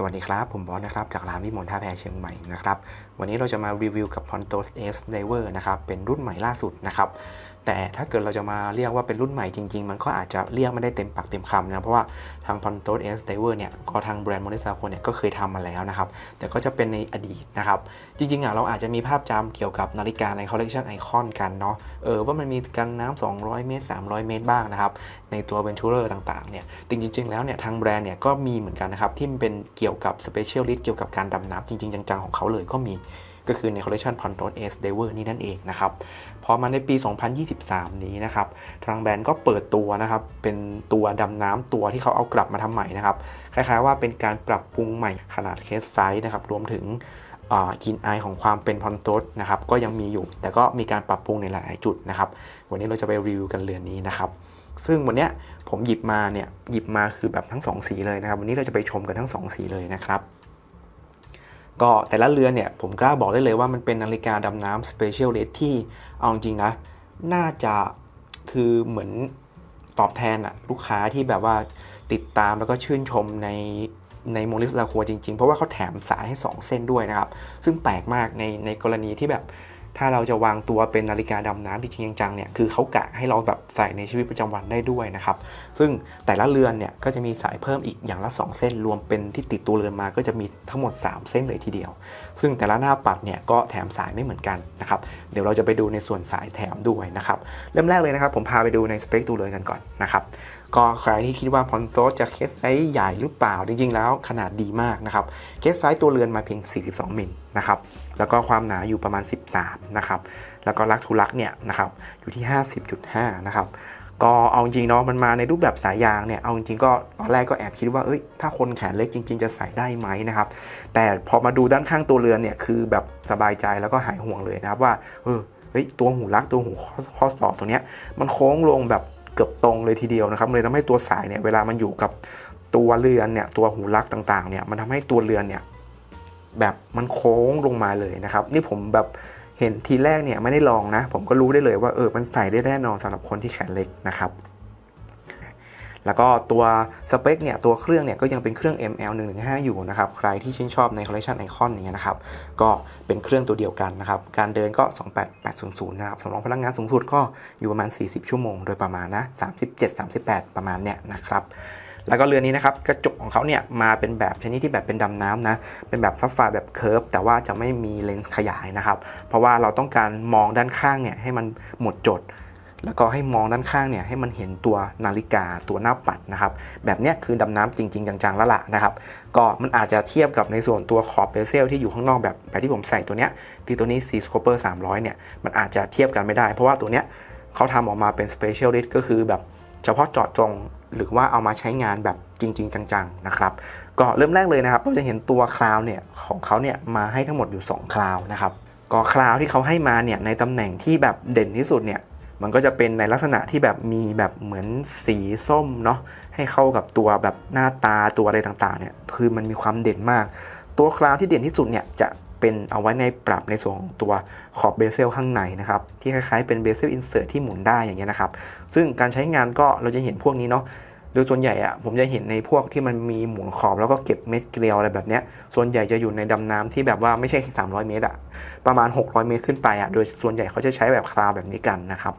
สวัสดีครับ ผมบอสนะครับ จากร้านวิมลท่าแพเชียงใหม่นะครับ วันนี้เราจะมารีวิวกับ Pontos S Diver นะครับ เป็นรุ่นใหม่ล่าสุดนะครับ แต่ถ้าเกิดเราจะมาเรียกว่าเป็นรุ่นใหม่จริง ๆ มันก็อาจจะเรียกไม่ได้เต็มปากเต็มคำนะ เพราะว่าทาง Pontos S Diver เนี่ย ก็ทางแบรนด์ m o n i s a คเนี่ยก็เคยทำมาแล้วนะครับ แต่ก็จะเป็นในอดีตนะครับ จริงๆอะเราอาจจะมีภาพจำเกี่ยวกับนาฬิกาในคอลเลกชันไอคอนกันเนาะ เออว่ามันมีกันน้ำ200 เมตร 300 เมตรบ้างนะครับ ในตัว Venturer ต่างๆเนี่ย จริงๆแล้วเนี่ยทางแบรนด์เนี่ยก็มีเหมือนกันนะครับที่มันเป็นเกี่ยวกับ Specialist เกี่ยวกับการดำน้ำจริงๆจังๆของเขาเลยก็มี ก็คือในคอลเลคชัน Pontos S Diver นี่นั่นเองนะครับ พอมาในปี 2023 นี้นะครับ ทางแบรนด์ก็เปิดตัวนะครับ เป็นตัวดำน้ำตัวที่เขาเอากลับมาทำใหม่นะครับ คล้ายๆว่าเป็นการปรับปรุงใหม่ขนาดเคสไซส์นะครับ รวมถึงกินอของความเป็นพอนโตสนะครับก็ยังมีอยู่ แต่ก็มีการปรับปรุงในหลายจุดนะครับ วันนี้เราจะไปรีวิวกันเรือนนี้นะครับซึ่งวันนี้ผมหยิบมาเนี่ยหยิบมาคือแบบทั้ง 2 สีเลยนะครับ วันนี้เราจะไปชมกันทั้ง 2 สีเลยนะครับ ก็แต่ละเรือนเนี่ยผมกล้าบอกได้เลยว่ามันเป็นนาฬิกาดำน้ำ Special Rate ที่เอาจริงนะ น่าจะคือเหมือนตอบแทนอะลูกค้าที่แบบว่าติดตามแล้วก็ชื่นชมในในโมลิสลาคัวจริง ๆ เพราะว่าเขาแถมสายให้ 2 เส้นด้วยนะครับ ซึ่งแปลกมากในในกรณีที่แบบ ถ้าเราจะวางตัวเป็นนาฬิกาดำน้ำจริงจังเนี่ยคือเขากะให้เราแบบใส่ในชีวิตประจำวันได้ด้วยนะครับ ซึ่งแต่ละเรือนเนี่ยก็จะมีสายเพิ่มอีกอย่างละ 2 เส้น รวมเป็นที่ติดตัวเรือนมาก็จะมีทั้งหมด 3 เส้นเลยทีเดียว ซึ่งแต่ละหน้าปัดเนี่ยก็แถมสายไม่เหมือนกันนะครับเดี๋ยวเราจะไปดูในส่วนสายแถมด้วยนะครับเริ่มแรกเลยนะครับผมพาไปดูในสเปคตัวเรือนกันก่อนนะครับก็ใครที่คิดว่าพอนโตจะเคสไซส์ใหญ่หรือเปล่า จริงๆ แล้วขนาดดีมากนะครับ เคสไซส์ตัวเรือนมาเพียง 42มิลนะครับ แล้วก็ความหนาอยู่ประมาณ 13 นะครับ แล้วก็ลักทุลักเนี่ยนะครับอยู่ที่ 50.5 นะครับ ก็เอาจริงเนาะมันมาในรูปแบบสายยางเนี่ย เอาจริงก็ตอนแรกก็แอบคิดว่าเอ้ยถ้าคนแขนเล็กจริง ๆ จะใส่ได้ไหมนะครับ แต่พอมาดูด้านข้างตัวเรือนเนี่ยคือแบบสบายใจแล้วก็หายห่วงเลยนะครับว่าเออเฮ้ยตัวหูลักตัวหูข้อศอกตัวเนี้ยมันโค้งลงแบบ เกือบตรงเลยทีเดียวนะครับเลยทำให้ตัวสายเนี่ยเวลามันอยู่กับตัวเรือนเนี่ยตัวหูลักต่างๆเนี่ยมันทำให้ตัวเรือนเนี่ยแบบมันโค้งลงมาเลยนะครับ นี่ผมแบบเห็นทีแรกเนี่ยไม่ได้ลองนะ ผมก็รู้ได้เลยว่าเออมันใส่ได้แน่นอนสำหรับคนที่แขนเล็กนะครับ แล้วก็ตัวสเปคเนี่ยตัวเครื่องเนี่ยก็ยังเป็นเครื่อง ML 115อยู่นะครับใครที่ชื่นชอบในคอลเลคชันไอคอนอย่างเงี้ยนะครับก็เป็นเครื่องตัวเดียวกันนะครับการเดินก็ 28800นะครับสำรองพลังงานสูงสุดก็อยู่ประมาณ 40 ชั่วโมงโดยประมาณนะ37-38 ประมาณเนี่ยนะครับแล้วก็เรือนนี้นะครับกระจกของเขาเนี่ยมาเป็นแบบชนิดที่แบบเป็นดำน้ำนะเป็นแบบซับไฟร์แบบเคิร์ฟแต่ว่าจะไม่มีเลนส์ขยายนะครับเพราะว่าเราต้องการมองด้านข้างเนี่ยให้มันหมดจด แล้วก็ให้มองด้านข้างเนี่ยให้มันเห็นตัวนาฬิกาตัวหน้าปัดนะครับ แบบนี้คือดำน้ำจริง ๆ จังๆแล้วล่ะนะครับ ก็มันอาจจะเทียบกับในส่วนตัวขอบเบเซลที่อยู่ข้างนอกแบบแบบที่ผมใส่ตัวเนี้ยที่ตัวนี้ C Scoper 300เนี่ยมันอาจจะเทียบกันไม่ได้ เพราะว่าตัวเนี้ยเขาทำออกมาเป็น Specialist ก็คือแบบเฉพาะเจาะจงหรือว่าเอามาใช้งานแบบจริง ๆ จังๆนะครับก็เริ่มแรกเลยนะครับเราจะเห็นตัวคลาวเนี่ยของเขาเนี่ยมาให้ทั้งหมดอยู่2คลาวนะครับก็คลาวที่เขาให้มาเนี่ยในตำแหน่งที่แบบเด่นที่สุดเนี่ย มันก็จะเป็นในลักษณะที่แบบมีแบบเหมือนสีส้มเนาะให้เข้ากับตัวแบบหน้าตาตัวอะไรต่างๆเนี่ยคือมันมีความเด่นมาก ตัวคลาวที่เด่นที่สุดเนี่ยจะเป็นเอาไว้ในปรับในส่วนของตัวขอบเบเซลข้างในนะครับ ที่คล้ายๆเป็นเบเซลอินเสิร์ตที่หมุนได้อย่างเงี้ยนะครับ ซึ่งการใช้งานก็เราจะเห็นพวกนี้เนาะโดยส่วนใหญ่อะผมจะเห็นในพวกที่มันมีหมุนขอบแล้วก็เก็บเม็ดเกลียวอะไรแบบเนี้ยส่วนใหญ่จะอยู่ในดำน้ำที่แบบว่าไม่ใช่ 300 เมตรอะประมาณ 600 เมตรขึ้นไปอะโดยส่วนใหญ่เขาจะใช้แบบคลาวแบบนี้กันนะครับ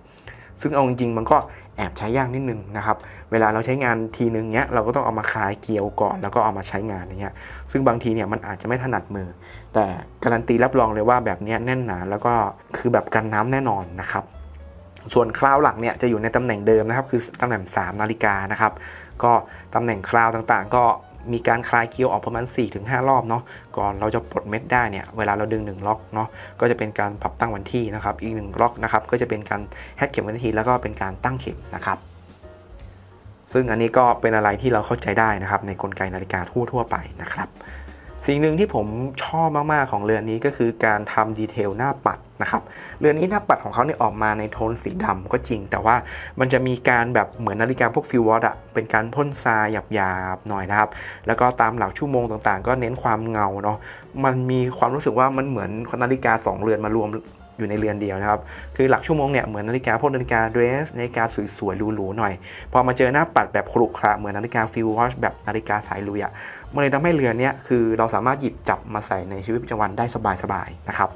ซึ่งเอาจริงๆมันก็แอบใช้ยากนิดนึงนะครับ เวลาเราใช้งานทีนึงเนี้ยเราก็ต้องเอามาคลายเกลียวก่อนแล้วก็เอามาใช้งานอย่างเงี้ย ซึ่งบางทีเนี่ยมันอาจจะไม่ถนัดมือ แต่การันตีรับรองเลยว่าแบบเนี้ยแน่นหนาแล้วก็คือแบบกันน้ำแน่นอนนะครับ ส่วนคราวหลักเนี่ยจะอยู่ในตำแหน่งเดิมนะครับ คือตำแหน่ง 3 นาฬิกานะครับ ก็ตำแหน่งคราวต่างๆ ก็ มีการคลายเคียวออกประมาณ 4-5 รอบเนาะก่อนเราจะปลดเม็ดได้เนี่ยเวลาเราดึง 1 ล็อกเนาะก็จะเป็นการปรับตั้งวันที่นะครับอีก 1 ล็อกนะครับก็จะเป็นการแฮกเข็มวันที่แล้วก็เป็นการตั้งเข็มนะครับซึ่งอันนี้ก็เป็นอะไรที่เราเข้าใจได้นะครับในกลไกนาฬิกาทั่วๆไปนะครับ สิ่งหนึ่งที่ผมชอบมาก ๆ ของเรือนนี้ก็คือการทำดีเทลหน้าปัดนะครับ เรือนนี้หน้าปัดของเขาเนี่ยออกมาในโทนสีดำก็จริง แต่ว่ามันจะมีการแบบเหมือนนาฬิกาพวกฟิววอตอะเป็นการพ่นทรายหยาบๆหน่อยนะครับ แล้วก็ตามหลักชั่วโมงต่างๆ ก็เน้นความเงาเนาะ มันมีความรู้สึกว่ามันเหมือนนาฬิกา 2 เรือนมารวมอยู่ในเรือนเดียวนะครับ คือหลักชั่วโมงเนี่ยเหมือนนาฬิกาพวกนาฬิกาเดรสนาฬิกาสวยๆหรูๆหน่อย พอมาเจอหน้าปัดแบบขรุขระเหมือนนาฬิกาฟิลวอชแบบนาฬิกาสายลุยอะ มันเลยทำให้เรือนเนี้ยคือเราสามารถหยิบจับมาใส่ในชีวิตประจำวันได้สบายๆนะครับ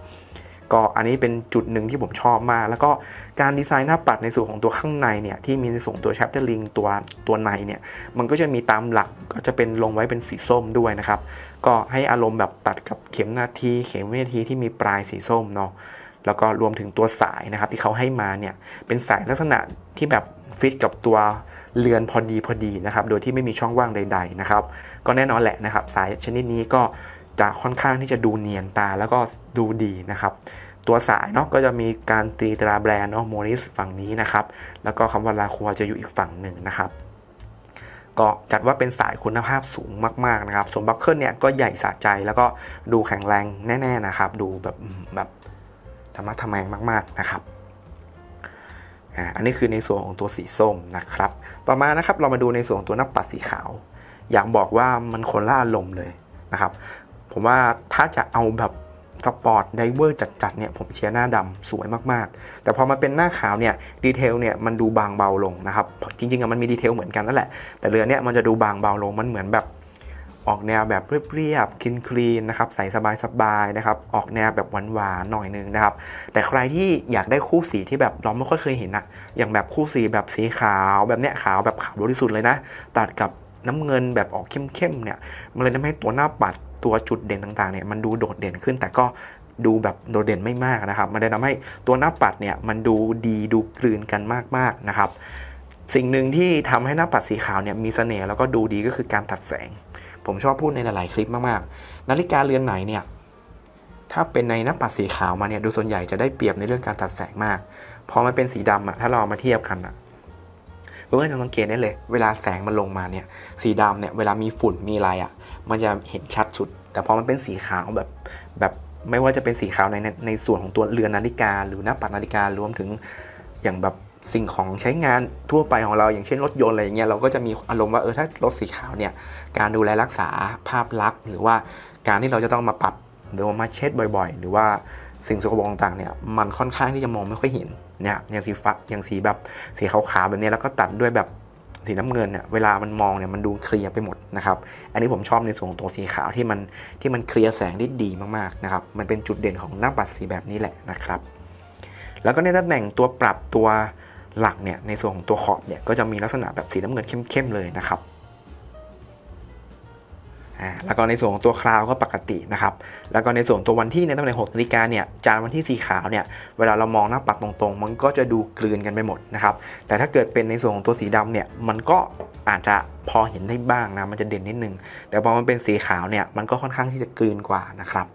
ก็อันนี้เป็นจุดหนึ่งที่ผมชอบมาก แล้วก็การดีไซน์หน้าปัดในส่วนของตัวข้างในเนี่ยที่มีในส่วนตัว chapter link ตัวตัวในเนี่ยมันก็จะมีตามหลักก็จะเป็นลงไว้เป็นสีส้มด้วยนะครับ ก็ให้อารมณ์แบบตัดกับเข็มนาที เข็มวินาทีที่มีปลายสีส้มเนาะแล้วก็รวมถึงตัวสายนะครับที่เขาให้มาเนี่ยเป็นสายลักษณะที่แบบฟิตกับตัว เรือนพอดีพอดีนะครับโดยที่ไม่มีช่องว่างใดๆนะครับก็แน่นอนแหละนะครับ สายชนิดนี้ก็จะค่อนข้างที่จะดูเนียนตาแล้วก็ดูดีนะครับตัวสายเนาะก็จะมีการตีตราแบรนด์เนาะโมริสฝั่งนี้นะครับแล้วก็คำว่าลาคัวจะอยู่อีกฝั่งหนึ่งนะครับก็จัดว่าเป็นสายคุณภาพสูงมากๆนะครับ ส่วนบัคเคิลเนี่ยก็ใหญ่สะใจแล้วก็ดูแข็งแรงแน่ ๆนะครับ ดูแบบแบบธรรมะทะแมงมาก ๆนะครับ อ่าอันนี้คือในส่วนของตัวสีส้มนะครับ ต่อมานะครับเรามาดูในส่วนของตัวหน้าปัดสีขาว อยากบอกว่ามันคนละอารมณ์เลยนะครับ ผมว่าถ้าจะเอาแบบสปอร์ตไดเวอร์จัดๆเนี่ยผมเชียร์หน้าดำสวยมากๆ แต่พอมาเป็นหน้าขาวเนี่ยดีเทลเนี่ยมันดูบางเบาลงนะครับ จริงๆอะมันมีดีเทลเหมือนกันนั่นแหละ แต่เรือเนี่ยมันจะดูบางเบาลงมันเหมือนแบบ ออกแนวแบบเรียบๆคลีนคลีนนะครับใส่สบายๆนะครับออกแนวแบบหวานๆหน่อยนึงนะครับแต่ใครที่อยากได้คู่สีที่แบบเราไม่ค่อยเคยเห็นอะอย่างแบบคู่สีแบบสีขาวแบบเนี้ยขาวแบบขาวบริสุทธิ์เลยนะ ตัดกับน้ำเงินแบบออกเข้มๆเนี่ยมันเลยทำให้ตัวหน้าปัดตัวจุดเด่นต่างๆเนี่ยมันดูโดดเด่นขึ้นแต่ก็ดูแบบโดดเด่นไม่มากนะครับ มันเลยทำให้ตัวหน้าปัดเนี่ยมันดูดีดูกลืนกันมากๆนะครับ สิ่งหนึ่งที่ทำให้หน้าปัดสีขาวเนี่ยมีเสน่ห์แล้วก็ดูดีก็คือการตัดแสง ผมชอบพูดในหลายๆคลิปมากๆ นาฬิกาเรือนไหนเนี่ย ถ้าเป็นในหน้าปัดสีขาวมาเนี่ยดูส่วนใหญ่จะได้เปรียบในเรื่องการตัดแสงมาก พอมันเป็นสีดำอะถ้าเราเอามาเทียบกันอะเพื่อนจะสังเกตได้เลย เวลาแสงมันลงมาเนี่ย สีดำเนี่ย เวลามีฝุ่น มีอะไรอะมันจะเห็นชัดสุด แต่พอมันเป็นสีขาวแบบ แบบไม่ว่าจะเป็นสีขาวในในในส่วนของตัวเรือนนาฬิกา หรือหน้าปัดนาฬิการวมถึงอย่างแบบ สิ่งของใช้งานทั่วไปของเราอย่างเช่นรถยนต์อะไรอย่างเงี้ยเราก็จะมีอารมณ์ว่าเออถ้ารถสีขาวเนี่ยการดูแลรักษาภาพลักษณ์ หรือว่าการที่เราจะต้องมาปรับหรือว่ามาเช็ดบ่อยๆ หรือว่าสิ่งสกปรกต่างๆเนี่ยมันค่อนข้างที่จะมองไม่ค่อยเห็นเนี่ยอย่างสีฟ้าอย่างสีแบบสีขาวๆแบบนี้แล้วก็ตัดด้วยแบบสีน้ำเงินเนี่ยเวลามันมองเนี่ยมันดูเคลียร์ไปหมดนะครับ อันนี้ผมชอบในส่วนของตัวสีขาวที่มันที่มันเคลียร์แสงได้ดีมากๆนะครับมันเป็นจุดเด่นของหน้าปัดสีแบบนี้แหละนะครับ แล้วก็ในตำแหน่งตัวปรับตัว หลักเนี่ยในส่วนของตัวขอบเนี่ยก็จะมีลักษณะแบบสีน้ำเงินเข้มๆเลยนะครับแล้วก็ในส่วนของตัวคราวก็ปกตินะครับ แล้วก็ในส่วนตัววันที่ในตำแหน่ง6นาฬิกาเนี่ยจานวันที่สีขาวเนี่ยเวลาเรามองหน้าปัดตรงๆ มันก็จะดูกลืนกันไปหมดนะครับแต่ถ้าเกิดเป็นในส่วนของตัวสีดำเนี่ยมันก็อาจจะพอเห็นได้บ้างนะมันจะเด่นนิดนึง แต่พอมันเป็นสีขาวเนี่ยมันก็ค่อนข้างที่จะกลืนกว่านะครับ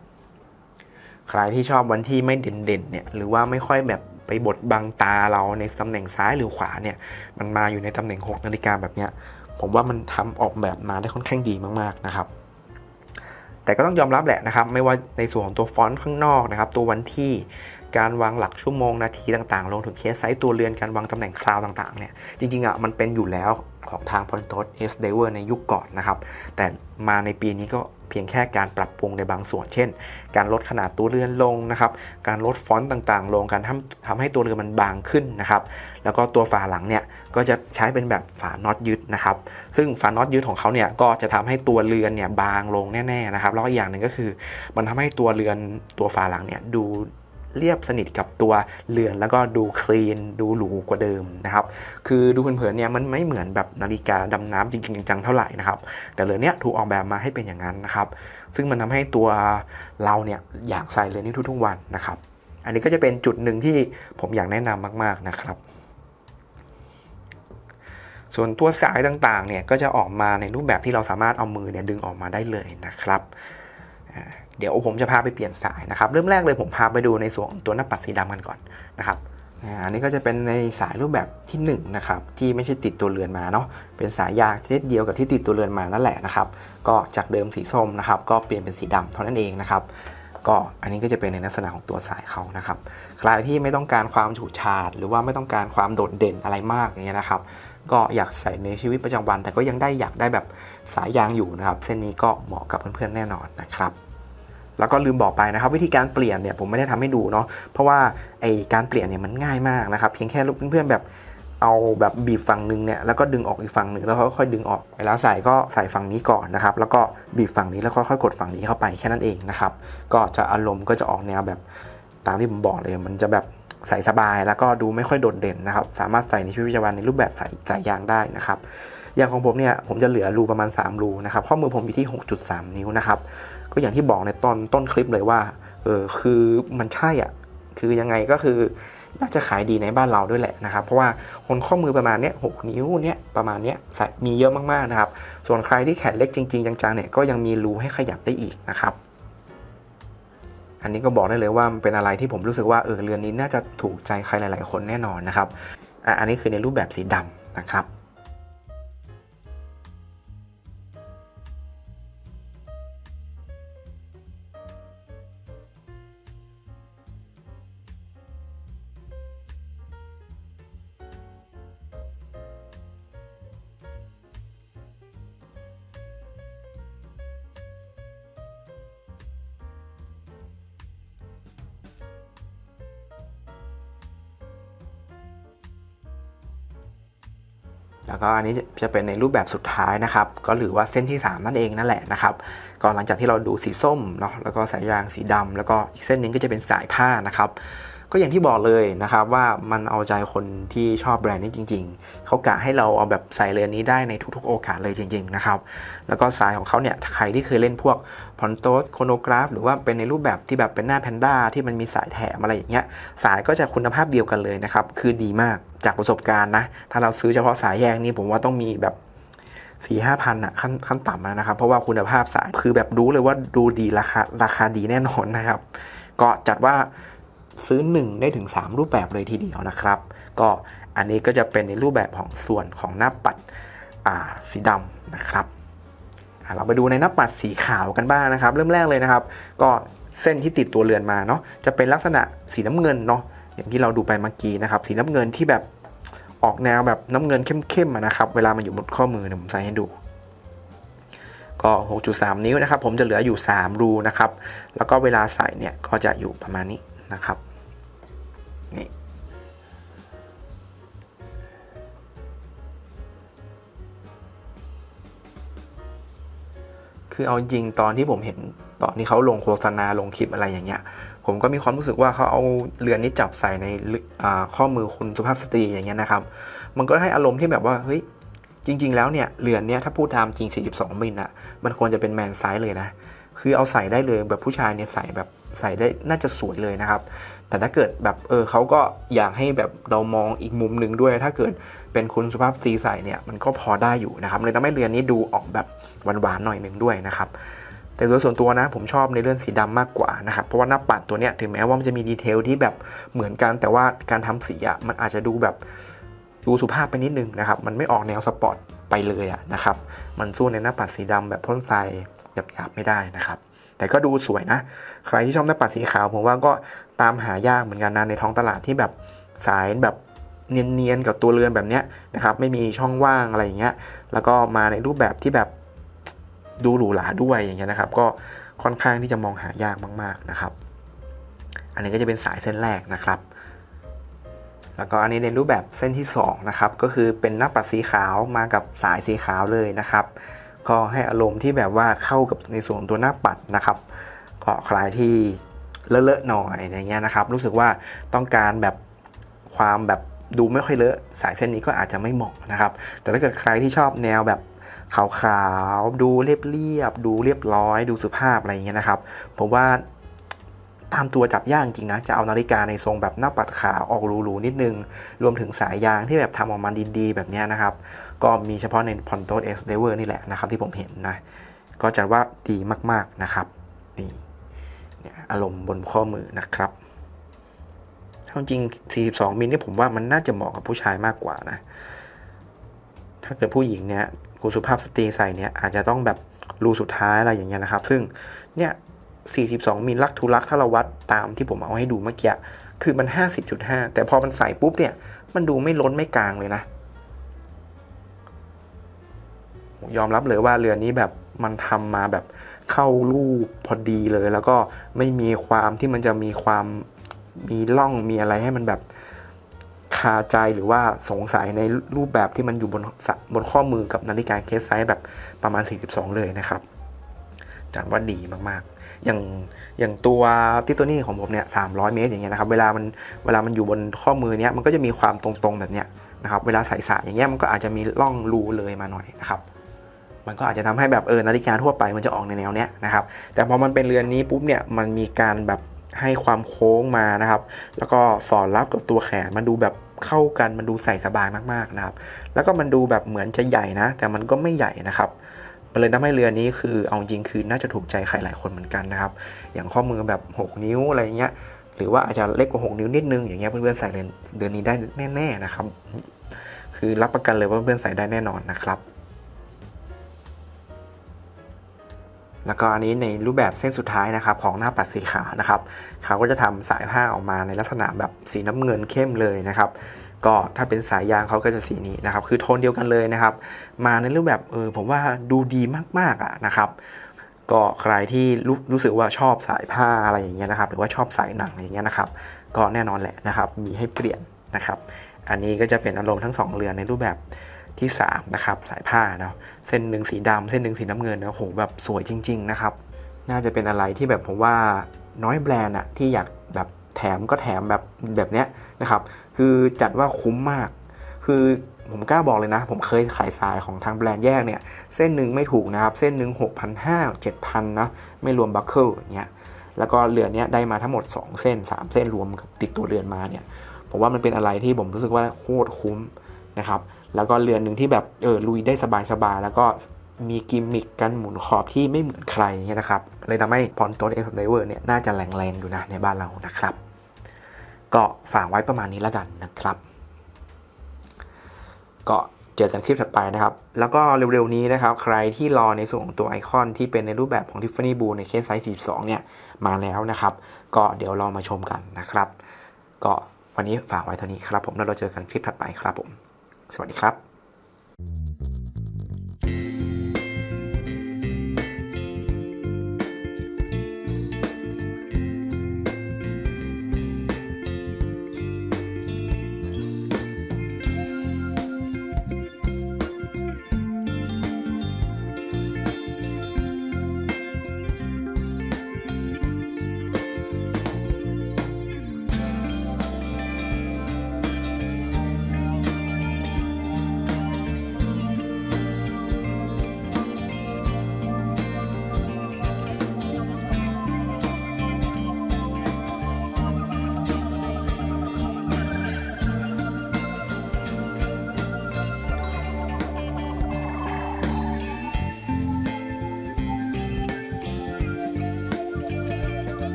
ใครที่ชอบวันที่ไม่เด่นๆเนี่ยหรือว่าไม่ค่อยแบบ ไปบดบังตาเราในตำแหน่งซ้ายหรือขวาเนี่ย มันมาอยู่ในตำแหน่ง 6 นาฬิกาแบบเนี้ย ผมว่ามันทำออกแบบมาได้ค่อนข้างดีมากๆนะครับ แต่ก็ต้องยอมรับแหละนะครับ ไม่ว่าในส่วนของตัวฟอนต์ข้างนอกนะครับ ตัววันที่การวางหลักชั่วโมงนาทีต่างๆ ลงถึงเคสไซส์ตัวเรือนการวางตำแหน่งคราวต่างๆเนี่ยจริงๆอะมันเป็นอยู่แล้วของทาง p o n t o s S d i v e r ในยุคก่อนนะครับ แต่มาในปีนี้ก็ เพียงแค่การปรับปรุงในบางส่วน เช่น การลดขนาดตัวเรือนลงนะครับ การลดฟอนต์ต่างๆ ลง การทำทำให้ตัวเรือนมันบางขึ้นนะครับ แล้วก็ตัวฝาหลังเนี่ยก็จะใช้เป็นแบบฝาน็อตยึดนะครับ ซึ่งฝาน็อตยึดของเขาเนี่ยก็จะทำให้ตัวเรือนเนี่ยบางลงแน่ๆนะครับ แล้วก็อีกอย่างหนึ่งก็คือ มันทำให้ตัวเรือนตัวฝาหลังเนี่ยดู เรียบสนิทกับตัวเรือนแล้วก็ดูคลีนดูหรูกว่าเดิมนะครับ คือดูเผินๆเนี่ยมันไม่เหมือนแบบนาฬิกาดำน้ำจริงๆจังๆเท่าไหร่นะครับ แต่เรือนเนี้ยถูกออกแบบมาให้เป็นอย่างนั้นนะครับ ซึ่งมันทำให้ตัวเราเนี่ยอยากใส่เรือนนี้ทุกๆวันนะครับ อันนี้ก็จะเป็นจุดหนึ่งที่ผมอยากแนะนำมากๆนะครับ ส่วนตัวสายต่างๆเนี่ยก็จะออกมาในรูปแบบที่เราสามารถเอามือเนี่ยดึงออกมาได้เลยนะครับ เดี๋ยวผมจะพาไปเปลี่ยนสายนะครับเริ่มแรกเลยผมพาไปดูในส่วนตัวหน้าปัดสีดำกันก่อนนะครับอันนี้ก็จะเป็นในสายรูปแบบที่1นงนะครับที่ไม่ใช่ติดตัวเรือนมาเนาะเป็นสายยางชนิดเดียวกับที่ติดตัวเรือนมานั่นแหละนะครับก็จากเดิมสีส้มนะครับก็เปลี่ยนเป็นสีดำเท่านั้นเองนะครับก็อันนี้ก็จะเป็นในลักษณะของตัวสายเขานะครับใครที่ไม่ต้องการความฉูดฉาดหรือว่าไม่ต้องการความโดดเด่นอะไรมากอย่างเงี้ยนะครับก็อยากใส่ในชีวิตประจำวัน แต่ก็ยังได้อยากได้แบบสายยางอยู่นะครับเส้นนี้ก็เหมาะกับเพื่อนๆแน่นอนนะครับ แล้วก็ลืมบอกไปนะครับ วิธีการเปลี่ยนเนี่ยผมไม่ได้ทำให้ดูเนาะเพราะว่าไอการเปลี่ยนเนี่ยมันง่ายมากนะครับเพียงแค่เพื่อนๆแบบเอาแบบบีบฝั่งหนึ่งเนี่ยแล้วก็ดึงออกอีกฝั่งหนึ่งแล้วก็ค่อยดึงออกเวลาใส่ก็ใส่ฝั่งนี้ก่อนนะครับ แล้วก็บีบฝั่งนี้แล้วค่อยๆกดฝั่งนี้เข้าไปแค่นั้นเองนะครับ ก็จะอารมณ์ก็จะออกแนวแบบตามที่ผมบอกเลย มันจะแบบใส่สบายแล้วก็ดูไม่ค่อยโดดเด่นนะครับ สามารถใส่ในชีวิตประจำวันในรูปแบบใส่สายยางได้นะครับอย่างของผมเนี่ยผมจะเหลือรูประมาณ 3 รูนะครับข้อมือผมอยู่ที่ 6.3 นิ้วนะครับ ก็อย่างที่บอกในตอนต้นคลิปเลยว่าเออคือมันใช่อะคือยังไงก็คือน่าจะขายดีในบ้านเราด้วยแหละนะครับ เพราะว่าคนข้อมือประมาณเนี้ยหนิ้วเนี่ยประมาณเนี้ยใส่มีเยอะมากๆนะครับ ส่วนใครที่แขนเล็กจริงๆ จังๆเนี่ยก็ยังมีรูให้ขยับได้อีกนะครับ อันนี้ก็บอกได้เลยว่ามันเป็นอะไรที่ผมรู้สึกว่าเออเรือนนี้น่าจะถูกใจใครหลาย ๆ คนแน่นอนนะครับอะอันนี้คือในรูปแบบสีดำนะครับ แล้วก็อันนี้จะเป็นในรูปแบบสุดท้ายนะครับ ก็หรือว่าเส้นที่ 3 นั่นเองนั่นแหละนะครับก็หลังจากที่เราดูสีส้มเนาะแล้วก็สายยางสีดำแล้วก็อีกเส้นหนึงก็จะเป็นสายผ้านะครับ ก็อย่างที่บอกเลยนะครับว่ามันเอาใจคนที่ชอบแบรนด์นี้จริง ๆ เขากะให้เราเอาแบบใส่เรือนนี้ได้ในทุกๆ โอกาสเลยจริง ๆ นะครับ แล้วก็สายของเขาเนี่ยใครที่เคยเล่นพวกพอนโตสโคโนกราฟหรือว่าเป็นในรูปแบบที่แบบเป็นหน้าแพนด้าที่มันมีสายแถมอะไรอย่างเงี้ยสายก็จะคุณภาพเดียวกันเลยนะครับ คือดีมากจากประสบการณ์นะ ถ้าเราซื้อเฉพาะสายแยกนี่ผมว่าต้องมีแบบสี่ห้าพันอะขั้นขั้นต่ำนะครับ เพราะว่าคุณภาพสายคือแบบรู้เลยว่าดูดีราคาราคาดีแน่นอนนะครับ ก็จัดว่า ซื้อ 1 ได้ถึง 3 รูปแบบเลยทีเดียวนะครับ ก็อันนี้ก็จะเป็นในรูปแบบของส่วนของหน้าปัดสีดำนะครับเราไปดูในหน้าปัดสีขาวกันบ้างนะครับ เริ่มแรกเลยนะครับ ก็เส้นที่ติดตัวเรือนมาเนาะจะเป็นลักษณะสีน้ำเงินเนาะอย่างที่เราดูไปเมื่อกี้นะครับ สีน้ำเงินที่แบบออกแนวแบบน้ำเงินเข้มๆนะครับ เวลามันอยู่บนข้อมือเนี่ยผมใส่ให้ดู ก็ 6.3 นิ้วนะครับ ผมจะเหลืออยู่ 3 รูนะครับ แล้วก็เวลาใส่เนี่ยก็จะอยู่ประมาณนี้ นะครับนี่คือเอาจริงตอนที่ผมเห็นตอนที่เขาลงโฆษณาลงคลิปอะไรอย่างเงี้ย ผมก็มีความรู้สึกว่าเขาเอาเรือนนี้จับใส่ในข้อมือคุณสุภาพสตรีอย่างเงี้ยนะครับ มันก็ให้อารมณ์ที่แบบว่าเฮ้ยจริง ๆ แล้วเนี่ยเรือนเนี้ยถ้าพูดตามจริง 42มิลอะมันควรจะเป็นแมนไซส์เลยนะ คือเอาใส่ได้เลยแบบผู้ชายเนี่ยใส่แบบ ใส่ได้น่าจะสวยเลยนะครับ แต่ถ้าเกิดแบบเออเขาก็อยากให้แบบเรามองอีกมุมหนึ่งด้วย ถ้าเกิดเป็นคุณสุภาพสตรีใส่เนี่ยมันก็พอได้อยู่นะครับเลยทำให้เรือนนี้ดูออกแบบหวานๆหน่อยหนึ่งด้วยนะครับแต่โดยส่วนตัวนะผมชอบในเรื่องสีดำมากกว่านะครับเพราะว่าหน้าปัดตัวเนี้ยถึงแม้ว่ามันจะมีดีเทลที่แบบเหมือนกัน แต่ว่าการทำสีอะมันอาจจะดูแบบดูสุภาพไปนิดนึงนะครับมันไม่ออกแนวสปอร์ตไปเลยอะนะครับมันสู้ในหน้าปัดสีดำแบบพ่นทรายหยาบๆไม่ได้นะครับ แต่ก็ดูสวยนะ ใครที่ชอบหน้าปัดสีขาวผมว่าก็ตามหายากเหมือนกันนะในท้องตลาดที่แบบสายแบบเนียนๆกับตัวเรือนแบบเนี้ยนะครับไม่มีช่องว่างอะไรอย่างเงี้ยแล้วก็มาในรูปแบบที่แบบดูหรูหราด้วยอย่างเงี้ยนะครับ ก็ค่อนข้างที่จะมองหายากมาก ๆนะครับ อันนี้ก็จะเป็นสายเส้นแรกนะครับ แล้วก็อันนี้ในรูปแบบเส้นที่2นะครับก็คือเป็นหน้าปัดสีขาวมากับสายสีขาวเลยนะครับ ก็ให้อารมณ์ที่แบบว่าเข้ากับในส่วนตัวหน้าปัดนะครับ ก็ใครที่เลอะๆหน่อยอย่างเงี้ยนะครับ รู้สึกว่าต้องการแบบความแบบดูไม่ค่อยเลอะสายเส้นนี้ก็อาจจะไม่เหมาะนะครับ แต่ถ้าเกิดใครที่ชอบแนวแบบขาวๆ ดูเรียบๆดูเรียบร้อย ดูสุภาพอะไรอย่างเงี้ยนะครับ ผมว่าตามตัวจับยากจริงนะ จะเอานาฬิกาในทรงแบบหน้าปัดขาวออกหรูๆนิดนึง รวมถึงสายยางที่แบบทำออกมาดีๆ แบบนี้นะครับ ก็มีเฉพาะใน Ponto X Diver นี่แหละนะครับที่ผมเห็นนะ ก็จัดว่าดีมากๆนะครับ นี่อารมณ์บนข้อมือนะครับจริง 42 มิลนี่ผมว่ามันน่าจะเหมาะกับผู้ชายมากกว่านะ ถ้าเกิดผู้หญิงเนี่ยคุณสุภาพสตรีใส่เนี่ยอาจจะต้องแบบรูสุดท้ายอะไรอย่างเงี้ยนะครับ ซึ่งเนี่ย 42 มิลลักทูลักถ้าเราวัดตามที่ผมเอาให้ดูเมื่อกี้ คือมัน 50.5 แต่พอมันใส่ปุ๊บเนี่ย มันดูไม่ล้นไม่กลางเลยนะ ยอมรับเลยว่าเรือนี้แบบมันทำมาแบบเข้ารูปพอดีเลย แล้วก็ไม่มีความที่มันจะมีความมีร่องมีอะไรให้มันแบบคาใจหรือว่าสงสัยในรูปแบบที่มันอยู่บนบนข้อมือกับนาฬิกาเคสไซส์แบบประมาณ 42 เลยนะครับจัดว่าดีมากๆ อย่างอย่างตัวติโตนี่ของผมเนี่ย300เมตรอย่างเงี้ยนะครับ เวลามันเวลามันอยู่บนข้อมือเนี้ยมันก็จะมีความตรงๆแบบเนี้ยนะครับ เวลาใส่สายอย่างเงี้ยมันก็อาจจะมีร่องรูเลยมาหน่อยนะครับ มันก็อาจจะทำให้แบบเออนาฬิกาทั่วไปมันจะออกในแนวเนี้ยนะครับ แต่พอมันเป็นเรือนนี้ปุ๊บเนี่ยมันมีการแบบให้ความโค้งมานะครับ แล้วก็สอดรับกับตัวแขนมันดูแบบเข้ากันมันดูใส่สบายมากๆนะครับ แล้วก็มันดูแบบเหมือนจะใหญ่นะ แต่มันก็ไม่ใหญ่นะครับมันเลยทำให้เรือนนี้คือเอาจริงคือน่าจะถูกใจใครหลายคนเหมือนกันนะครับ อย่างข้อมือแบบ 6 นิ้วอะไรเงี้ยหรือว่าอาจจะเล็กกว่า 6 นิ้วนิดนึงอย่างเงี้ยเพื่อนๆใส่เรือนเดือนนี้ได้แน่ๆนะครับ คือรับประกันเลยว่าเพื่อนๆใส่ได้แน่นอนนะครับ แล้วก็อันนี้ในรูปแบบเส้นสุดท้ายนะครับของหน้าปัดสีขาวนะครับเขาก็จะทำสายผ้าออกมาในลักษณะแบบสีน้ำเงินเข้มเลยนะครับก็ถ้าเป็นสายยางเขาก็จะสีนี้นะครับ คือโทนเดียวกันเลยนะครับ มาในรูปแบบเออผมว่าดูดีมากๆอะนะครับ ก็ใครที่รู้รู้สึกว่าชอบสายผ้าอะไรอย่างเงี้ยนะครับ หรือว่าชอบสายหนังอะไรอย่างเงี้ยนะครับ ก็แน่นอนแหละนะครับ มีให้เปลี่ยนนะครับ อันนี้ก็จะเป็นอารมณ์ทั้งสองเรือนในรูปแบบ ที่3นะครับสายผ้าเนาะเส้นหนึ่งสีดำเส้นหนึ่งสีน้ำเงินนะโหแบบสวยจริง ๆ นะครับ น่าจะเป็นอะไรที่แบบผมว่าน้อยแบรนด์อะที่อยากแบบแถมก็แถมแบบแบบเนี้ยนะครับ คือจัดว่าคุ้มมาก คือผมกล้าบอกเลยนะ ผมเคยขายสายของทางแบรนด์แยกเนี่ย เส้นหนึ่งไม่ถูกนะครับ เส้นหนึ่ง6 5 0 0 7,000นะไม่รวมบัคเกิลอย่างเงี้ยแล้วก็เรือนเนี้ยได้มาทั้งหมด 2 เส้น 3 เส้นรวมกับติดตัวเรือนมาเนี่ยผมว่ามันเป็นอะไรที่ผมรู้สึกว่าโคตรคุ้มนะครับ แล้วก็เรือนหนึ่งที่แบบเออลุยได้สบายๆแล้วก็มีกิมมิคกันหมุนขอบที่ไม่เหมือนใครนะครับเลยทำให้พอนโตเอ็กซ์ไดเวอร์เนี่ยน่าจะแรงๆอยู่นะในบ้านเรานะครับ ก็ฝากไว้ประมาณนี้แล้วกันนะครับ ก็เจอกันคลิปถัดไปนะครับ แล้วก็เร็วๆนี้นะครับ ใครที่รอในส่วนของตัวไอคอนที่เป็นในรูปแบบของ Tiffany Blue ในเคสไซส์ 42 เนี่ยมาแล้วนะครับ ก็เดี๋ยวเรามาชมกันนะครับ ก็วันนี้ฝากไว้เท่านี้ครับผมแล้วเราเจอกันคลิปถัดไปครับผม สวัสดีครับ